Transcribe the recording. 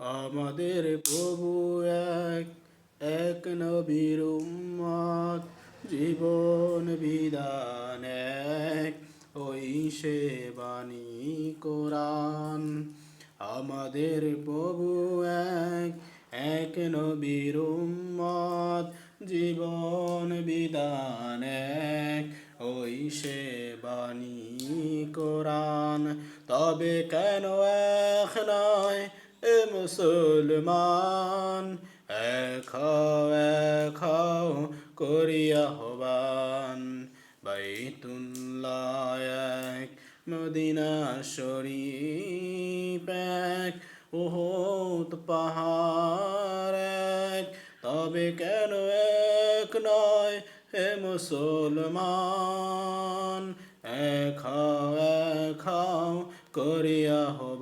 আমাদের প্রভু এক এক নবীর উম্মত, জীবন বিধান এক, ওই সে বাণী কোরআন। আমাদের প্রভু এক এক নবীর উম্মত, জীবন বিধান এক, ওই সে বাণী কোরআন। তবে কেন এক নয় এ মুসলমান এক হও করিয়া হবান। এক, মদিনা শরীফ এক ওহত পাহাড় এক। তবে কেন এক নয় হে মুসলমান এক হও করিয়া হো